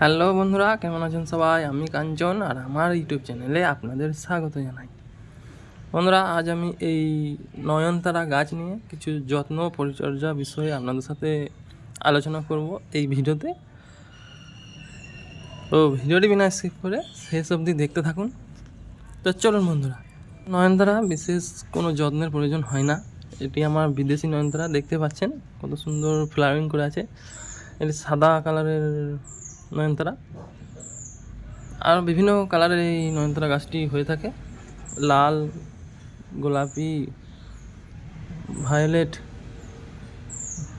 Hello বন্ধুরা, কেমন আছেন সবাই? আমি কাঞ্চন আর আমার ইউটিউব চ্যানেলে আপনাদের স্বাগত জানাই। বন্ধুরা, আজ আমি এই নয়নতারা গাছ নিয়ে কিছু যত্ন পরিচর্যা বিষয়ে আপনাদের সাথে আলোচনা করব এই ভিডিওতে। তো ভিডিওটি বিনা স্কিপ করে শেষ অবধি দেখতে থাকুন। তো চলুন বন্ধুরা, নয়নতারা বিশেষ কোনো যত্নের প্রয়োজন হয় না। এটি আমার বিদেশি নয়নতারা, দেখতে পাচ্ছেন? কত সুন্দর ফ্লাওয়ারিং করে আছে। এটি সাদা কালারের নয়নতারা। আর বিভিন্ন কালারের এই নয়নতারা গাছটি হয়ে থাকে। লাল, গোলাপি ভায়োলেট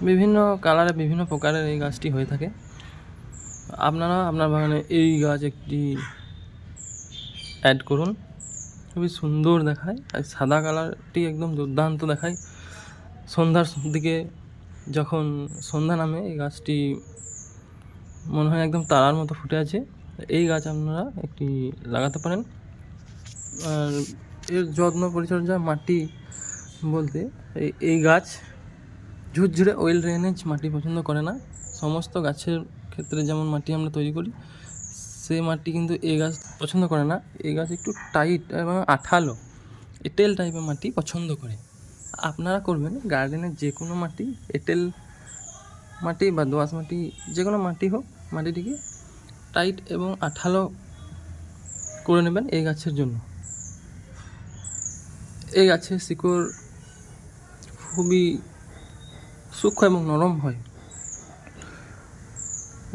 বিভিন্ন কালারে বিভিন্ন প্রকারের এই গাছটি হয়ে থাকে। আপনারা আপনার বাগানে এই গাছ একটি অ্যাড করুন। খুবই সুন্দর দেখায়। আর সাদা কালারটি একদম দুর্দান্ত দেখায়। সন্ধ্যার দিকে যখন সন্ধ্যা নামে এই গাছটি মনে হয় একদম তারার মতো ফুটে আছে। এই গাছ আপনারা একটি লাগাতে পারেন। আর এর যত্ন পরিচর্যা মাটি বলতে এই গাছ ঝুরঝুরে ওয়েল ড্রেনেজ মাটি পছন্দ করে না। সমস্ত গাছের ক্ষেত্রে যেমন মাটি আমরা তৈরি করি সেই মাটি কিন্তু এই গাছ পছন্দ করে না। এই গাছ একটু টাইট এবং আঠালো, এঁটেল টাইপের মাটি পছন্দ করে। আপনারা করবেন গার্ডেনের যে কোনো মাটি, এঁটেল মাটি বা দোআঁশ মাটি যে কোনো মাটি হোক মাটিটিকে টাইট এবং আঠালো করে নেবেন এই গাছের জন্য। এই গাছের শিকড় খুবই সূক্ষ্ম এবং নরম হয়।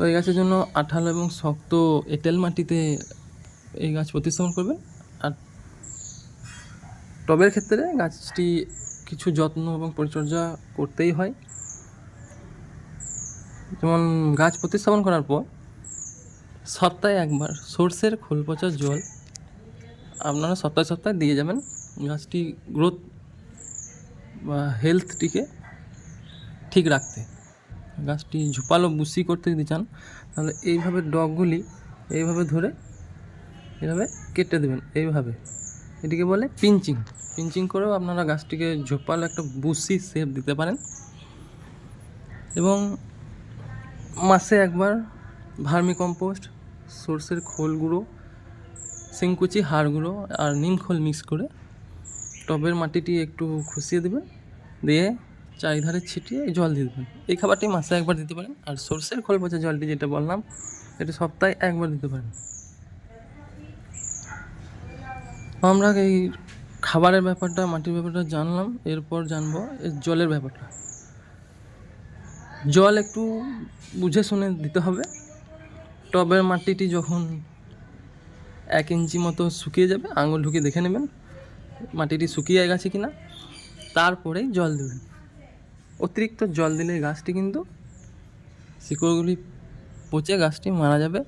এই গাছের জন্য আঠালো এবং শক্ত এঁটেল মাটিতে এই গাছ প্রতিস্থাপন করবেন। আর টবের ক্ষেত্রে গাছটি কিছু যত্ন এবং পরিচর্যা করতেই হয়। যেমন গাছ প্রতিস্থাপন করার পর সপ্তাহে একবার সর্ষের খোল পচা জল আপনারা সপ্তাহে সপ্তাহে দিয়ে যাবেন গাছটি গ্রোথ বা হেলথটিকে ঠিক রাখতে। গাছটি ঝোপালো বুসি করতে যদি চান, তাহলে এইভাবে ডগগুলি এইভাবে ধরে এইভাবে কেটে দেবেন, এইভাবে। এটিকে বলে পিঞ্চিং। পিঞ্চিং করেও আপনারা গাছটিকে ঝোপালো একটা বুসি শেপ দিতে পারেন। এবং মাসে একবার ভার্মি কম্পোস্ট, সর্ষের খোল গুঁড়ো, শিংকুচি হাড় গুঁড়ো আর নিম খোল মিক্স করে টবের মাটিটি একটু খুশিয়ে দেবেন, দিয়ে চারিধারে ছিটিয়ে জল দিয়ে দেবেন। এই খাবারটি মাসে একবার দিতে পারেন আর সর্ষের খোল পচা জলটি যেটা বললাম, এটা সপ্তাহে একবার দিতে পারেন। আমরা এই খাবারের ব্যাপারটা, মাটির ব্যাপারটা জানলাম, এরপর জানব এর জলের ব্যাপারটা। জল একটু বুঝে শুনে দিতে হবে। টবের মাটিটি যখন এক ইঞ্চি মতো শুকিয়ে যাবে, আঙুল ঢুকে দেখে নেবেন মাটিটি শুকিয়ে গেছে কি না তারপরেই জল দেবেন। অতিরিক্ত জল দিলে গাছটি কিন্তু শিকড়গুলি পচে, গাছটি মারা যাবে।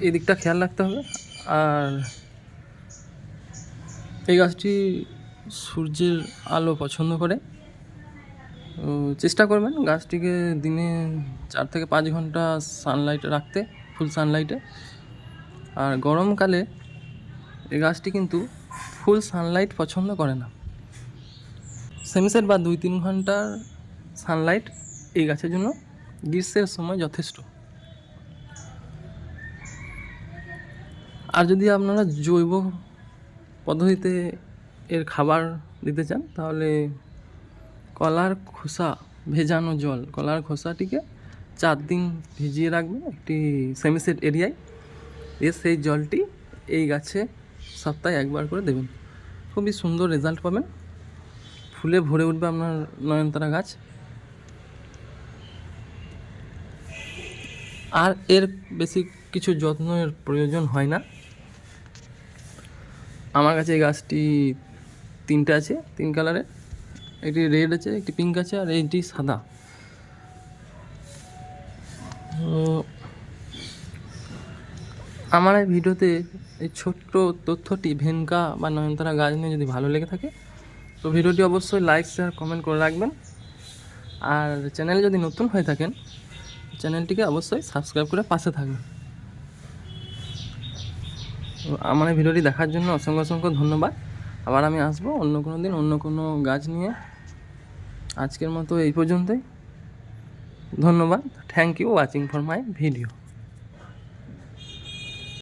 এই দিকটা খেয়াল রাখতে হবে। আর এই গাছটি সূর্যের আলো পছন্দ করে। চেষ্টা করবেন গাছটিকে দিনে চার থেকে পাঁচ ঘণ্টা সানলাইটে রাখতে ফুল সানলাইটে আর গরমকালে এই গাছটি কিন্তু ফুল সানলাইট পছন্দ করে না। সেমিসেট বা দুই তিন ঘণ্টার সানলাইট এই গাছের জন্য গ্রীষ্মের সময় যথেষ্ট। আর যদি আপনারা জৈব পদ্ধতিতে এর খাবার দিতে চান, তাহলে কলার খোসা ভেজানো জল। কলার খোসাটিকে চার দিন ভিজিয়ে রাখবেন একটি সেমিসেট এরিয়ায় দিয়ে সেই জলটি এই গাছে সপ্তাহে একবার করে দেবেন। খুবই সুন্দর রেজাল্ট পাবেন। ফুলে ভরে উঠবে আপনার নয়নতারা গাছ। আর এর বেশি কিছু যত্নের প্রয়োজন হয় না। আমার কাছে এই গাছটি তিনটে আছে, তিন কালারের একটি রেড আছে, একটি পিঙ্ক আছে, আর এইটি সাদা। আমার এই ভিডিওতে এই ছোট্ট তথ্যটি ভেনকা বা নয়নতারা গাছ নিয়ে যদি ভালো লেগে থাকে, তো ভিডিওটি অবশ্যই লাইক শেয়ার কমেন্ট করে রাখবেন। আর চ্যানেলে যদি নতুন হয়ে থাকেন, চ্যানেলটিকে অবশ্যই সাবস্ক্রাইব করে পাশে থাকবেন। আমার এই ভিডিওটি দেখার জন্য অসংখ্য অসংখ্য ধন্যবাদ। আবার আমি আসব অন্য কোনো দিন অন্য কোনো গাছ নিয়ে। আজকের মতো এই পর্যন্তই। ধন্যবাদ। Thank you watching for my video